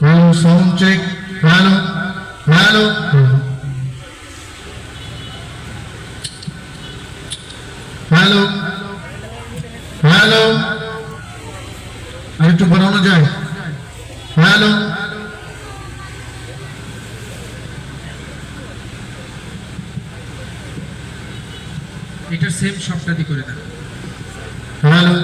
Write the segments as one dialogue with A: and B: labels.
A: Hello, sound check. Hello, hello. Hello hello আর একটু বাড়ানো যায় হ্যালো
B: এটা সেম সবটা দিয়ে করে দেন।
A: হ্যালো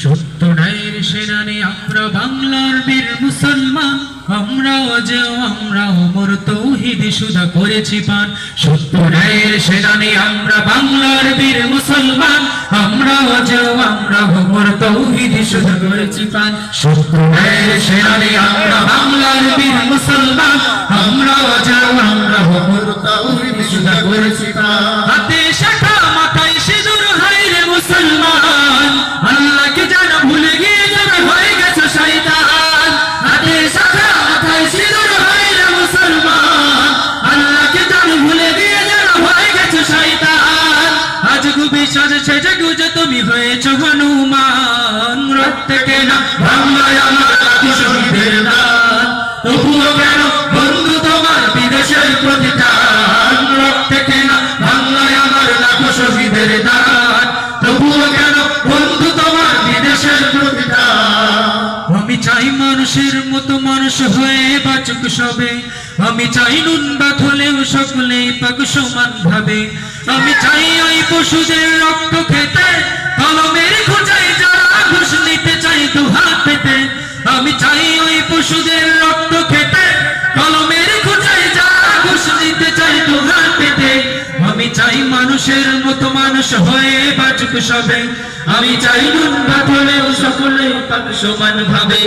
B: সত্য ন্যায়ের সেনানি আমরা বাংলার বীর মুসলমান। আমরাও যে আমরা অমর তৌহিদ সুধা করেছি পান। সত্য ন্যায়ের সেনানি আমরা বাংলার বীর মুসলমান। আমরাও যে আমরা অমর তৌহিদ সুধা করেছি পান। সত্য ন্যায়ের সেনানি আমরা বাংলার বীর মুসলমান। আমরাও যে আমরা অমর তৌহিদ সুধা করেছি পান। হাতে শাখা সাজছে যে গুজে তুমি হয়েছো হনুমান। রক্তকে না বাংলায় আমার কেন বন্ধু বিদেশের প্রতিদান আমি চাই মানুষের মতো মানুষ হয়ে বাচুক সবে, আমি চাই নুন বাত হলেও সকলে পাক সমান ভাবে। আমি চাই ওই পশুদের রক্ত খেতে, কলমের খোঁজাই যারা ঘুষ নিতে চাই দু হাত পেতে। আমি চাই ওই পশুদের রক্ত খেতে, কলমের খোঁজাই যারা ঘুষ নিতে চাই দু হাত পেতে। আমি চাই মানুষের মতো মানুষ হয়ে বাঁচুক সবে। আমি চাই নুন ভাত হলেও সকলে পাক সমান ভাবে।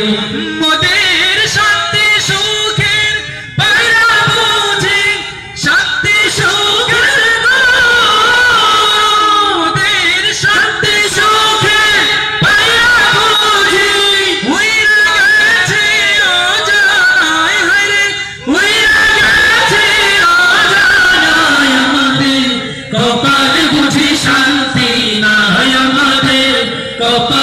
B: মোদের volta.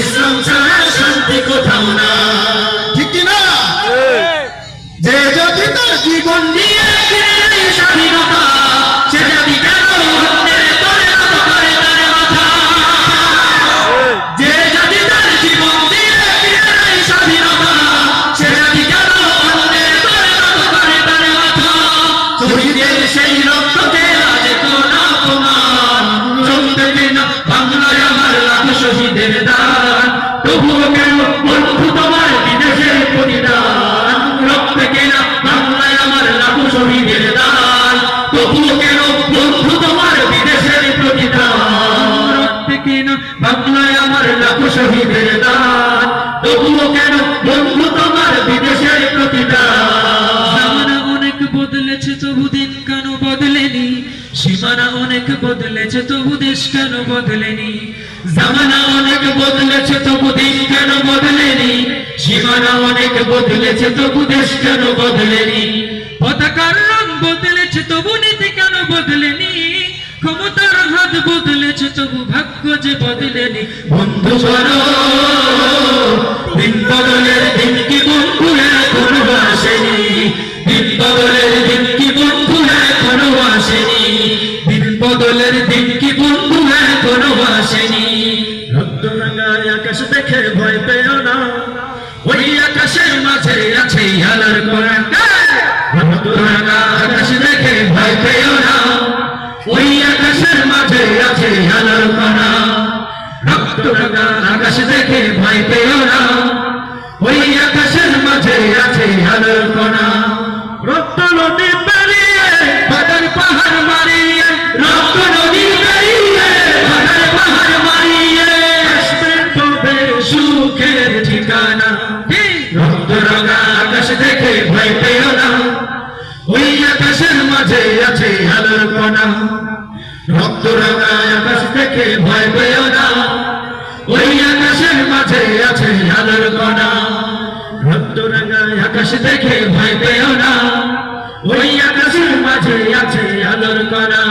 B: পরিশ্রম ছাড়া শান্তি কোথাও না।
A: ঠিক না যে যদি তার জীবন
B: নিয়ে রক্ত বাংলায় আমার লাখ শহীদের দান। তবুও কেন বন্ধু তোমার বিদেশের প্রতিদান অনেক বদলেছে তবু দিন কেন বদলেনি? সীমানা অনেক বদলেছে তবু দেশ কেন বদলেনি? জামানা অনেক বদলেছে তবু দিন কেন বদলেনি? সীমানা অনেক বদলেছে তবু দেশ কেন বদলেনি? পতাকার রং বদলেছে তবু নীতি কেন বদলেনি? ক্ষমতার বদলেনি। বন্ধু করো দিন বদলের দিন কি বন্ধু এখনও আসেনি? দিন বদলের দিন কি বন্ধু এখনও আসেনি? দিন বদলের দিন কি বন্ধু এখনও আসেনি? রক্ত রাঙায় আকাশ দেখে ভয় পেও না। ওই আকাশের মাঝে আছে আলোর কোরআন রক্ত রাঙা আকাশ দেখে ভয় পেও না। ওই আকাশের মাঝে আছে কোরআন রক্তরঙা আকাশ দেখে ভাই পেও ওই আকাশের মাঝে আছে আলোর কণা রক্ত নদী পেরিয়ে বাদার পাহাড় মারিয়ে, রক্ত নদী পেরিয়ে বাদার পাহাড় মারিয়ে। আসবে তবে সুখের ঠিকানা। রক্তরঙা আকাশ দেখে ভয় পেও না। ওই আকাশের মাঝে আছে আলোর কণা রক্তরঙা আকাশ দেখে ভয় পেও না। আকাশের আছে আলোর কণা রক্ত আকাশ দেখে ভয় পেও না ওই আকাশের মাঝে আছে, আলোর কণা।